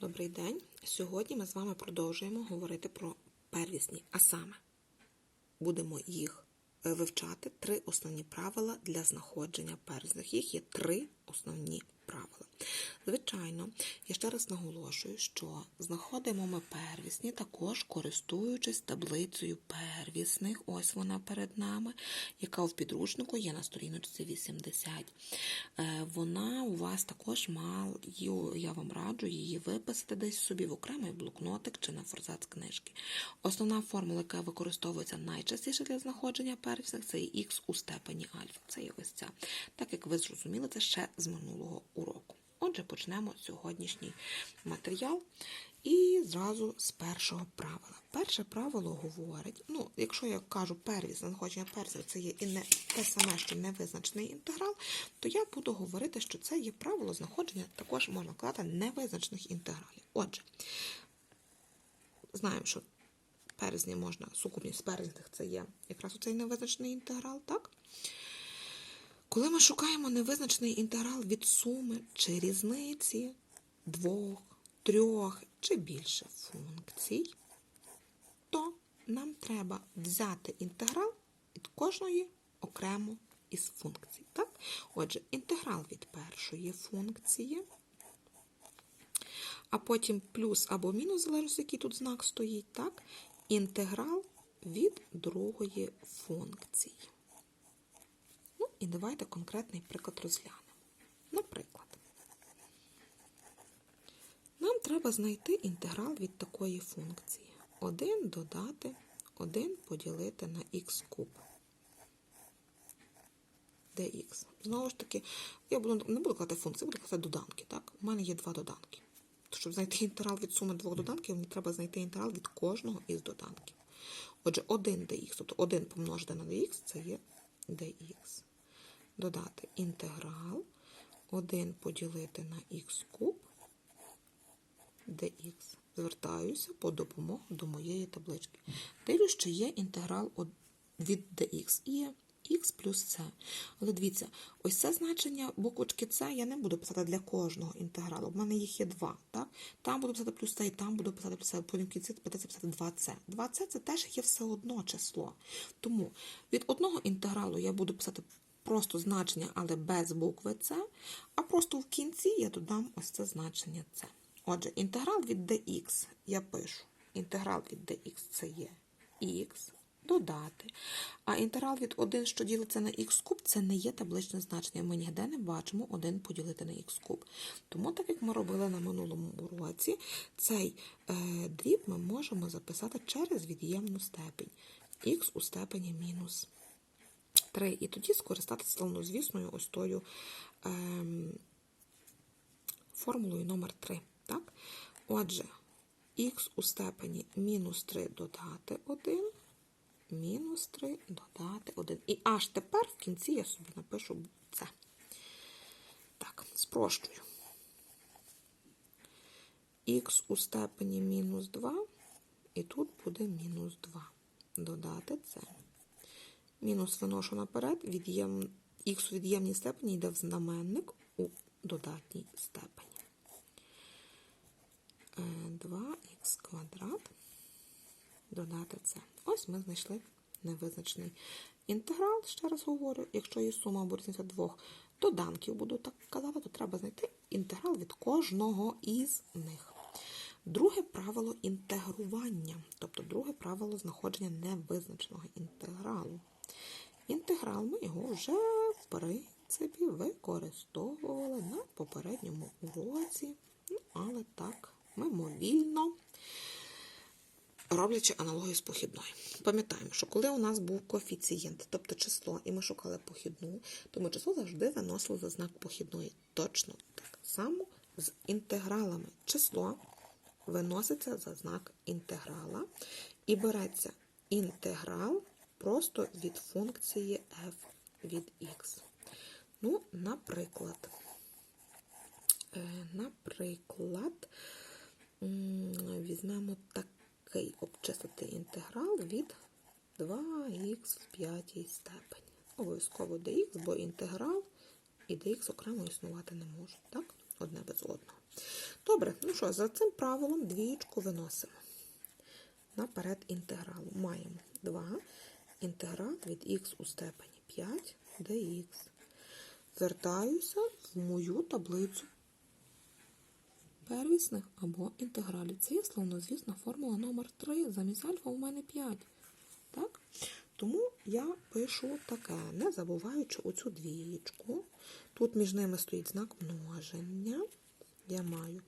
Добрий день. Сьогодні ми з вами продовжуємо говорити про первісні, а саме будемо їх е, вивчати три основні правила для знаходження первісних. Їх є три основні правила. Звичайно, я ще раз наголошую, що знаходимо ми первісні, також користуючись таблицею первісних. Ось вона перед нами, яка в підручнику є на сторіночці 80. Е, Вона у вас також мала, я вам раджу її виписати десь собі в окремий блокнотик чи на форзац книжки. Основна формула, яка використовується найчастіше для знаходження первісних, це є х у степені альфа. Це є. Так як ви зрозуміли, це ще з минулого уроку. Отже, почнемо сьогоднішній матеріал. І зразу з першого правила. Перше правило говорить: ну, якщо я кажу первіс, знаходження первісів, це є і не те саме, що невизначений інтеграл, то я буду говорити, що це є правило знаходження, також можна казати, невизначених інтегралів. Отже, знаємо, що перезні можна, сукупність перезних це є якраз оцей невизначений інтеграл, так? Коли ми шукаємо невизначений інтеграл від суми чи різниці двох, трьох чи більше функцій, то нам треба взяти інтеграл від кожної окремо із функцій. Так? Отже, інтеграл від першої функції, а потім плюс або мінус, залежно, який тут знак стоїть, так? інтеграл від другої функції. І давайте конкретний приклад розглянемо. Наприклад, нам треба знайти інтеграл від такої функції. 1 додати 1 поділити на х куб. dx. Знову ж таки, я буду, не буду казати функції, буду казати доданки. Так? У мене є два доданки. То, щоб знайти інтеграл від суми двох доданків, мені треба знайти інтеграл від кожного із доданків. Отже, 1 dx, тобто 1 помножити на dx, це є dx. Додати інтеграл 1 поділити на х куб dx. Звертаюся по допомогу до моєї таблички. Дивлюсь, що є інтеграл від dx. І є х плюс c. Але дивіться, ось це значення буквочки c я не буду писати для кожного інтегралу. У мене їх є два. Так? Там буду писати плюс c, і там буду писати плюс c. Потім в кінці придеться писати 2c. 2c це теж є все одно число. Тому від одного інтегралу я буду писати просто значення, але без букви c, а просто в кінці я додам ось це значення c. Отже, інтеграл від dx я пишу. Інтеграл від dx це є х додати. А інтеграл від 1, що ділиться на х куб, це не є табличне значення. Ми ніде не бачимо 1 поділити на х куб. Тому, так як ми робили на минулому уроці, цей е, дріб ми можемо записати через від'ємну степінь. х у степені мінус 3. І тоді скористатися славнозвісною ось тою е, формулою номер 3. Так? Отже, х у степені мінус 3 додати 1 мінус 3 додати 1. І аж тепер в кінці я собі напишу це. Так, спрощую. Х у степені мінус 2, і тут буде мінус 2. Додати це. Мінус виношу наперед, від'єм... х у від'ємній степені йде в знаменник у додатній степені. 2х квадрат додати це. Ось ми знайшли невизначений інтеграл, ще раз говорю, якщо є сума або різниця двох доданків, буду так казати, то треба знайти інтеграл від кожного із них. Друге правило інтегрування, тобто друге правило знаходження невизначеного інтегралу. Інтеграл ми його вже, в принципі, використовували на попередньому уроці, ну, але так, мимовільно роблячи аналогію з похідною. Пам'ятаємо, що коли у нас був коефіцієнт, тобто число, і ми шукали похідну, то ми число завжди виносили за знак похідної. Точно так само з інтегралами. Число виноситься за знак інтеграла і береться інтеграл просто від функції f від x. Ну, наприклад, е, наприклад, візьмемо такий обчислити інтеграл від 2х в п'ятій степені. Обов'язково dx, бо інтеграл і dx окремо існувати не можуть. Так? одне без одного. Добре, ну що, за цим правилом двієчку виносимо. Наперед інтегралу. Маємо 2 інтеграл від х у степені 5 dx. Звертаюся в мою таблицю первісних або інтегралів. Це є славнозвісна формула номер 3 Замість альфа у мене 5. Так? Тому я пишу таке, не забуваючи оцю двієчку. Тут між ними стоїть знак множення. Я маю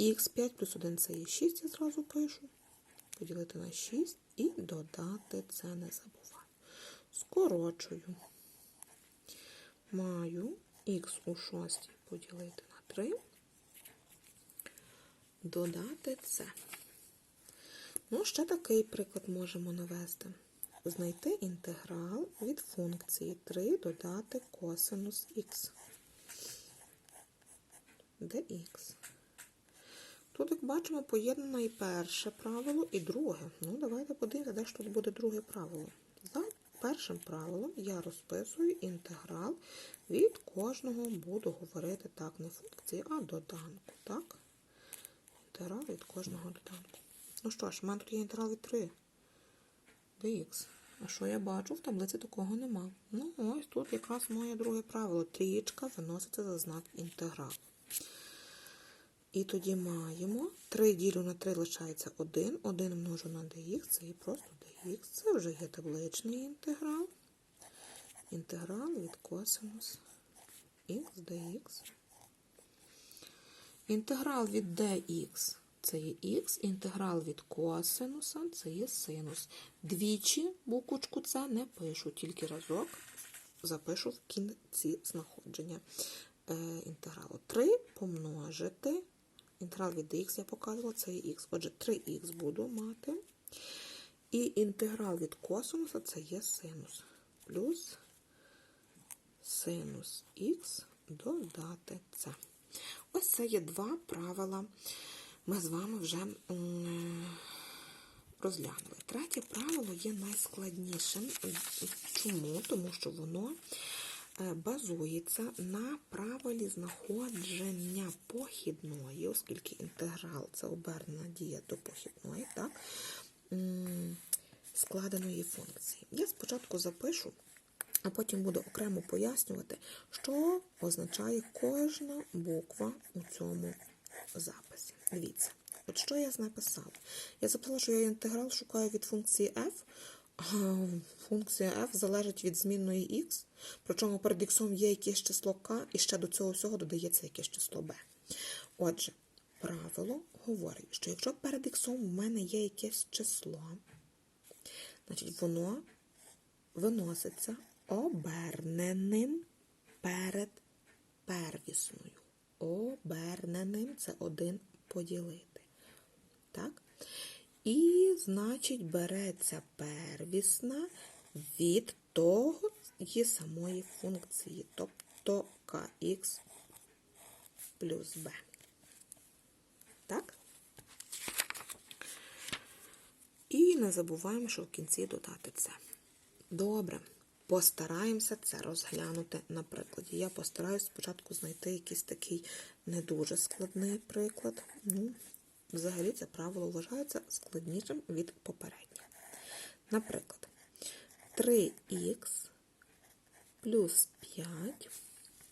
х5 плюс 1 це є 6, я зразу пишу. Поділити на 6 і додати це не забуваю. Скорочую. Маю х у 6 поділити на 3. Додати це. Ну, ще такий приклад можемо навести. Знайти інтеграл від функції 3 додати косинус х. dx. Тут, як бачимо, поєднано і перше правило, і друге. Ну, давайте подивимося, де ж тут буде друге правило. Першим правилом я розписую інтеграл від кожного, буду говорити так, не функції, а доданку. Так? Інтеграл від кожного доданку. Ну що ж, в мене тут є інтеграл від 3 dx. А що я бачу? В таблиці такого нема. Ну, ось тут якраз моє друге правило. Трієчка виноситься за знак інтегралу. І тоді маємо 3 ділю на 3 лишається 1. 1 множу на dx, це є просто dx. Це вже є табличний інтеграл. Інтеграл від косинус х dx. Інтеграл від dx це є х, інтеграл від косинуса це є синус. Двічі буквочку це не пишу, тільки разок запишу в кінці знаходження е, інтегралу. 3 помножити. Інтеграл від dx я показувала, це є х. Отже, 3х буду мати. І інтеграл від косинуса це є синус. Плюс синус х додати це. Ось це є два правила. Ми з вами вже розглянули. Третє правило є найскладнішим. Чому? Тому що воно базується на правилі знаходження похідної, оскільки інтеграл це обернена дія до похідної, так? Складеної функції. Я спочатку запишу, а потім буду окремо пояснювати, що означає кожна буква у цьому записі. Дивіться, от що я написала? Я записала, що я інтеграл шукаю від функції f. Функція f залежить від змінної x, причому перед x є якесь число k, і ще до цього всього додається якесь число b. Отже, правило говорить, що якщо перед x у мене є якесь число, значить воно виноситься оберненим перед первісною. Оберненим це один поділити. Так? І, значить, береться первісна від того і самої функції, тобто kx плюс b. Так? І не забуваємо, що в кінці додати це. Добре. Постараємося це розглянути на прикладі. Я постараюсь спочатку знайти якийсь такий не дуже складний приклад. Ну, Взагалі це правило вважається складнішим від попереднього. Наприклад, 3х плюс 5.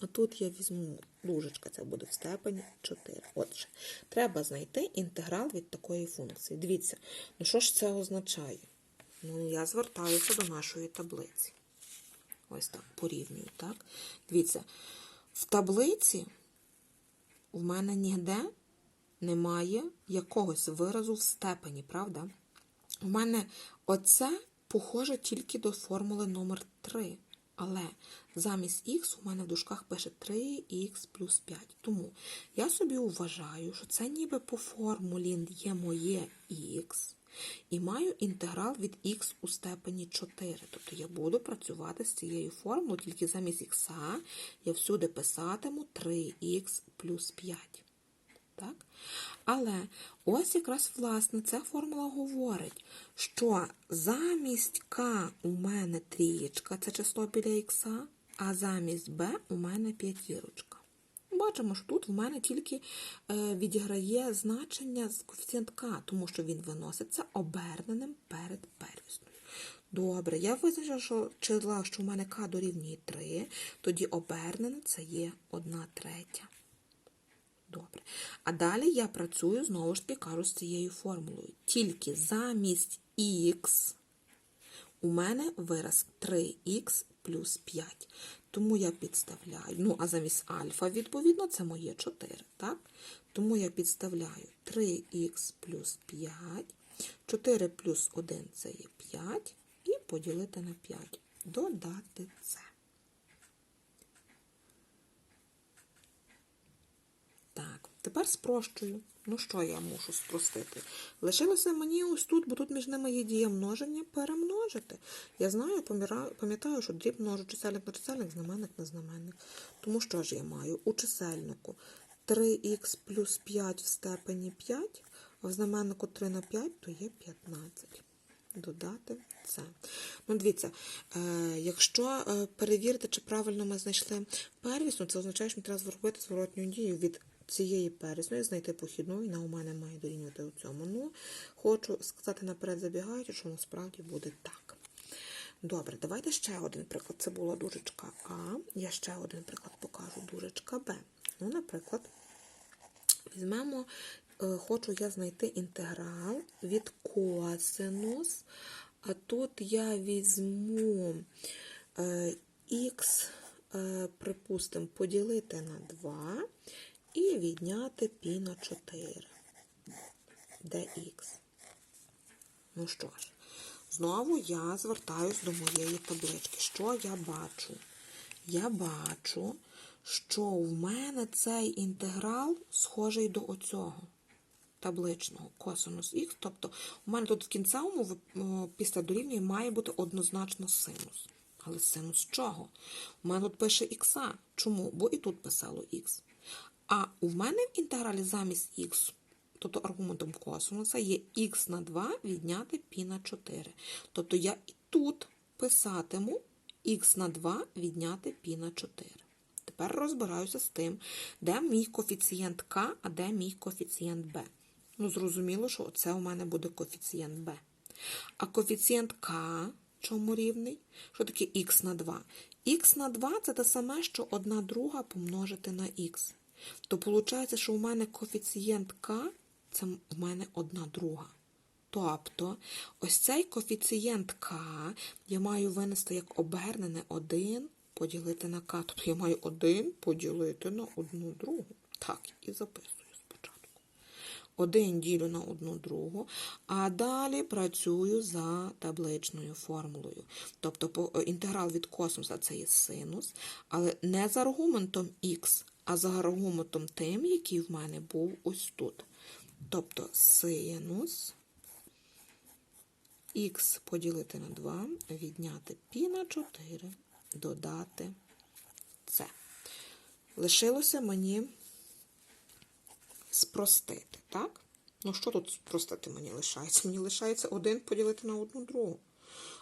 А тут я візьму дужечка, це буде в степені 4. Отже, треба знайти інтеграл від такої функції. Дивіться, ну що ж це означає? Ну, я звертаюся до нашої таблиці. Ось так, порівнюю, так? Дивіться, в таблиці в мене ніде немає якогось виразу в степені, правда? У мене оце похоже тільки до формули номер 3. Але замість х у мене в дужках пише 3х плюс 5. Тому я собі вважаю, що це ніби по формулі є моє х. І маю інтеграл від х у степені 4. Тобто я буду працювати з цією формулою, тільки замість х я всюди писатиму 3х плюс 5. Так? Але ось якраз, власне, ця формула говорить, що замість К у мене трієчка, це число біля х, а замість Б у мене п'ятірочка. бачимо, що тут в мене тільки е, відіграє значення з коефіцієнт К, тому що він виноситься оберненим перед первісною. Добре, я визначила, що числа, що в мене К дорівнює 3, тоді обернене це є 1 третя. Добре. А далі я працюю, знову ж таки, кажу, з цією формулою. Тільки замість х у мене вираз 3х плюс 5. Тому я підставляю, ну, а замість альфа, відповідно, це моє 4, так? Тому я підставляю 3х плюс 5, 4 плюс 1 це є 5, і поділити на 5. Додати це. Так, тепер спрощую. Ну що я мушу спростити? Лишилося мені ось тут, бо тут між ними є дія множення, перемножити. Я знаю, пам'ятаю, що дріб множу чисельник на чисельник, знаменник на знаменник. Тому що ж я маю? У чисельнику 3х плюс 5 в степені 5, а в знаменнику 3 на 5, то є 15. Додати це. Ну, дивіться, е, якщо е, перевірити, чи правильно ми знайшли первісну, це означає, що мені треба зробити зворотню дію від цієї первісної, знайти похідну, і вона у мене має дорівнювати у цьому. Ну, хочу сказати наперед забігаючи, що насправді буде так. Добре, давайте ще один приклад. Це була дужечка А. Я ще один приклад покажу дужечка Б. Ну, наприклад, Візьмемо, е, хочу я знайти інтеграл від косинус, а тут я візьму х, припустимо, поділити на 2 і відняти π на 4 dx. Ну що ж, знову я звертаюсь до моєї таблички. Що я бачу? Я бачу, що в мене цей інтеграл схожий до оцього табличного косинус х. Тобто, у мене тут в кінцевому після дорівнює має бути однозначно синус. Але синус чого? У мене тут пише х. Чому? Бо і тут писало х. А у мене в інтегралі замість х, тобто аргументом косинуса, є х на 2 відняти π на 4. Тобто я і тут писатиму х на 2 відняти π на 4. Тепер розбираюся з тим, де мій коефіцієнт k, а де мій коефіцієнт b. Ну, зрозуміло, що це у мене буде коефіцієнт b. А коефіцієнт k чому рівний? Що таке х на 2? х на 2 це те саме, що 1 друга помножити на х. То виходить, що у мене коефіцієнт k це в мене 1 друга. Тобто, ось цей коефіцієнт k я маю винести як обернене 1 поділити на k. Тобто я маю 1 поділити на 1 другу. Так, і записую спочатку. 1 ділю на 1 другу, а далі працюю за табличною формулою. Тобто інтеграл від космоса це є синус, але не за аргументом х, а за аргументом тим, який в мене був ось тут. Тобто синус х поділити на 2, відняти π на 4, додати це. Лишилося мені спростити, так? Ну, що тут спростити мені лишається? Мені лишається 1 поділити на одну другу.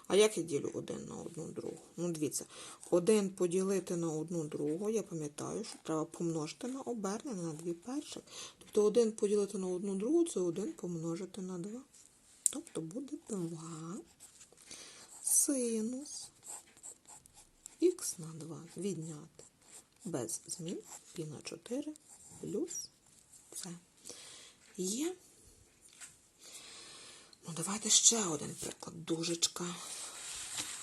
А як я ділю 1 на одну другу? Ну, дивіться, 1 поділити на одну другу, я пам'ятаю, що треба помножити на обернене на 2 перших. Тобто 1 поділити на одну другу це 1 помножити на 2. Тобто буде 2 синус х на 2 відняти без змін π на 4 плюс це. Є. Ну, давайте ще один приклад. Дужечка.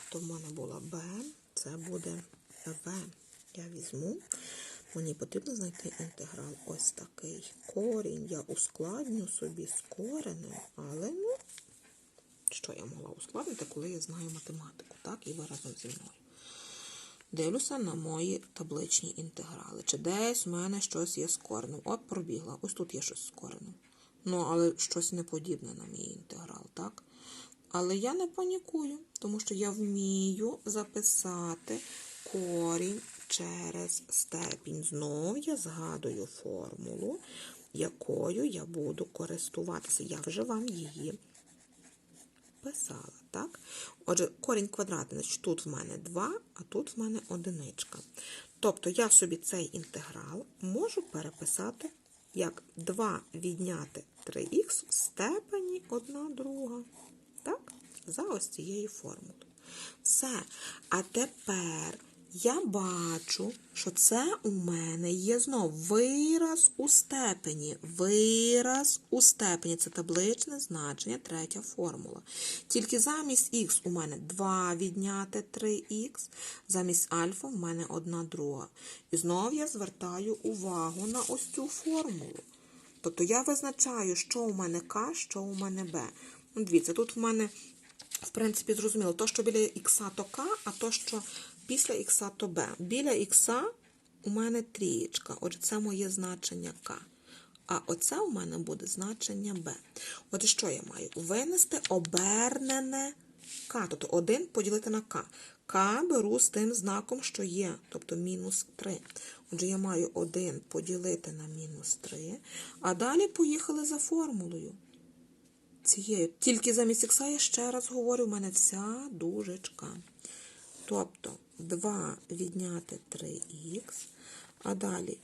То в мене була Б, це буде В. Я візьму. Мені потрібно знайти інтеграл ось такий. Корінь я ускладню собі з коренем, але ну, що я могла ускладнити, коли я знаю математику, так, і ви разом зі мною. Дивлюся на мої табличні інтеграли. Чи десь в мене щось є з коренем. От пробігла. Ось тут є щось з коренем. Ну, але щось не подібне на мій інтеграл, так? Але я не панікую, тому що я вмію записати корінь через степінь. Знов я згадую формулу, якою я буду користуватися. Я вже вам її писала, так? Отже, корінь квадратний, тут в мене 2, а тут в мене одиничка. Тобто я собі цей інтеграл можу переписати як 2 відняти 3х в степені 1 друга. Так? За ось цією формулою. Все. А тепер я бачу, що це у мене є знов вираз у степені. Вираз у степені. Це табличне значення, третя формула. Тільки замість х у мене 2 відняти 3х, замість альфа в мене 1 друга. І знов я звертаю увагу на ось цю формулу. Тобто я визначаю, що у мене К, що у мене Б. Ну, Дивіться, тут в мене, в принципі, зрозуміло, то, що біля х, то К, а то, що після х, то Б. Біля х у мене трієчка. Отже, це моє значення К. А оце у мене буде значення Б. Отже, що я маю? Винести обернене К. Тобто 1 поділити на К. К беру з тим знаком, що є, тобто мінус 3. Отже, я маю 1 поділити на мінус 3. А далі поїхали за формулою. Цією. Тільки замість х я ще раз говорю, в мене вся дужечка. Тобто 2 відняти 3х, а далі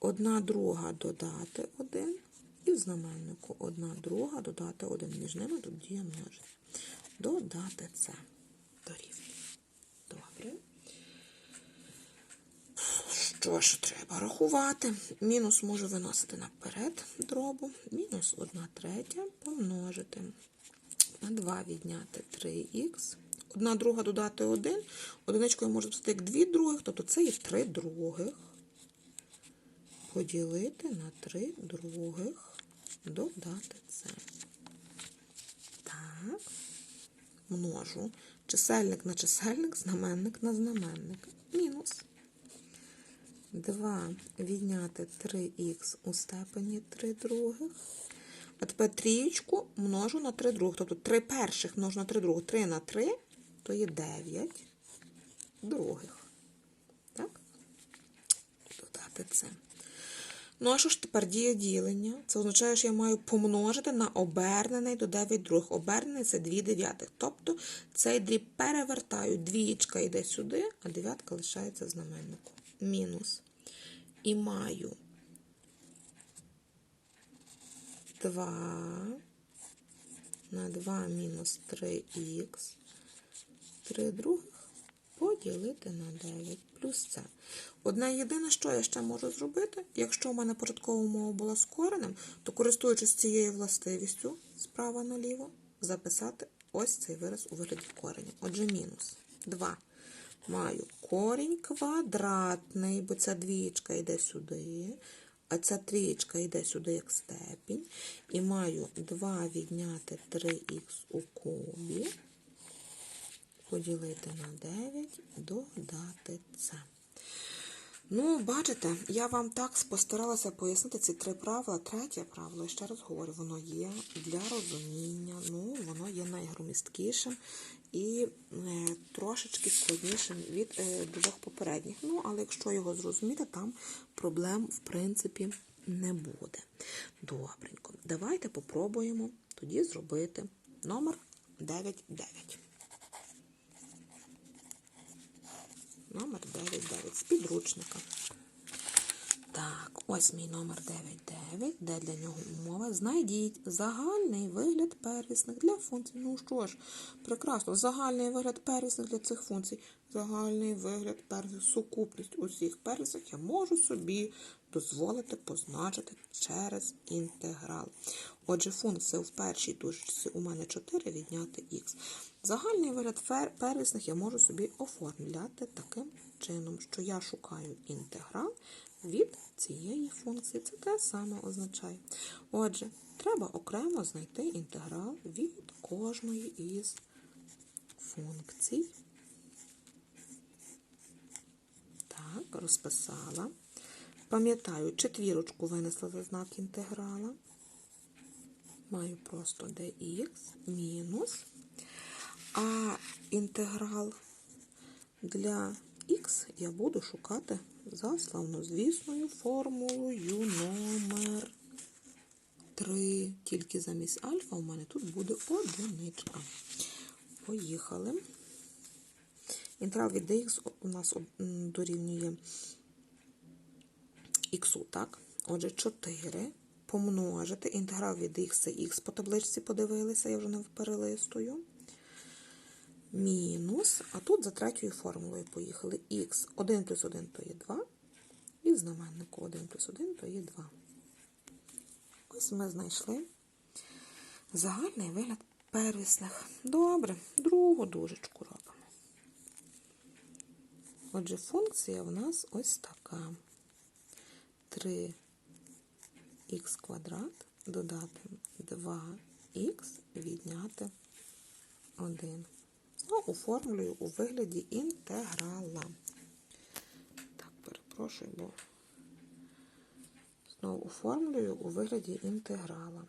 1 друга додати 1, і в знаменнику 1 друга додати 1. Між ними тут діє множення. Додати це. Дорівнює. Добре. Що ж треба рахувати? Мінус можу виносити наперед дробу. Мінус 1 третя помножити на 2 відняти 3х. Одна друга додати 1. Одиничкою можу писати як 2 других, тобто це є 3 других. Поділити на 3 других. Додати це. Так. Множу. Чисельник на чисельник, знаменник на знаменник. Мінус. 2 відняти 3х у степені 3 других. А тепер трієчку множу на 3 других. Тобто 3 перших множу на 3 других. 3 на 3, то є 9 других. Так? Додати це. Ну, а що ж тепер діє ділення? Це означає, що я маю помножити на обернений до 9 других. Обернений це 2 дев'ятих. Тобто цей дріб перевертаю. Двієчка йде сюди, а дев'ятка лишається в знаменнику. Мінус. І маю 2 на 2 мінус 3х. 3 других поділити на 9 плюс це. Одне єдине, що я ще можу зробити, якщо у мене початкова мова була з коренем, то користуючись цією властивістю справа наліво, записати ось цей вираз у вигляді кореня. Отже, мінус 2. Маю корінь квадратний, бо ця двієчка йде сюди, а ця трієчка йде сюди як степінь. І маю 2 відняти 3х у кубі, поділити на 9, додати це. Ну, бачите, я вам так постаралася пояснити ці три правила. Третє правило, ще раз говорю, воно є для розуміння, ну, воно є найгромісткішим і е, трошечки складнішим від е, двох попередніх. Ну, але якщо його зрозуміти, там проблем, в принципі, не буде. Добренько. Давайте попробуємо тоді зробити номер 99. Номер 99 з підручника. Так, ось мій номер 99, де для нього умова. Знайдіть загальний вигляд первісних для функцій. Ну що ж, прекрасно, загальний вигляд первісних для цих функцій. Загальний вигляд первісних, сукупність усіх первісних я можу собі дозволити позначити через інтеграл. Отже, функція в першій дужці у мене 4 відняти х. Загальний вигляд первісних я можу собі оформляти таким чином, що я шукаю інтеграл від цієї функції. Це те саме означає. Отже, треба окремо знайти інтеграл від кожної із функцій. Так, розписала. Пам'ятаю, четвірочку винесла за знак інтеграла. Маю просто dx мінус. А інтеграл для х я буду шукати за славнозвісною формулою номер 3. Тільки замість альфа у мене тут буде одиничка. Поїхали. Інтеграл від dx у нас дорівнює х, так? Отже, 4 помножити інтеграл від х це х по табличці подивилися, я вже не перелистую. Мінус, а тут за третьою формулою поїхали х 1 плюс 1 то є 2, і в знаменнику 1 плюс 1 то є 2. Ось ми знайшли загальний вигляд первісних. Добре, другу дужечку робимо. Отже, функція в нас ось така. 3х квадрат додати 2х відняти 1. Знову оформлюю у вигляді інтеграла. Так, перепрошую, бо знову оформлюю у вигляді інтеграла.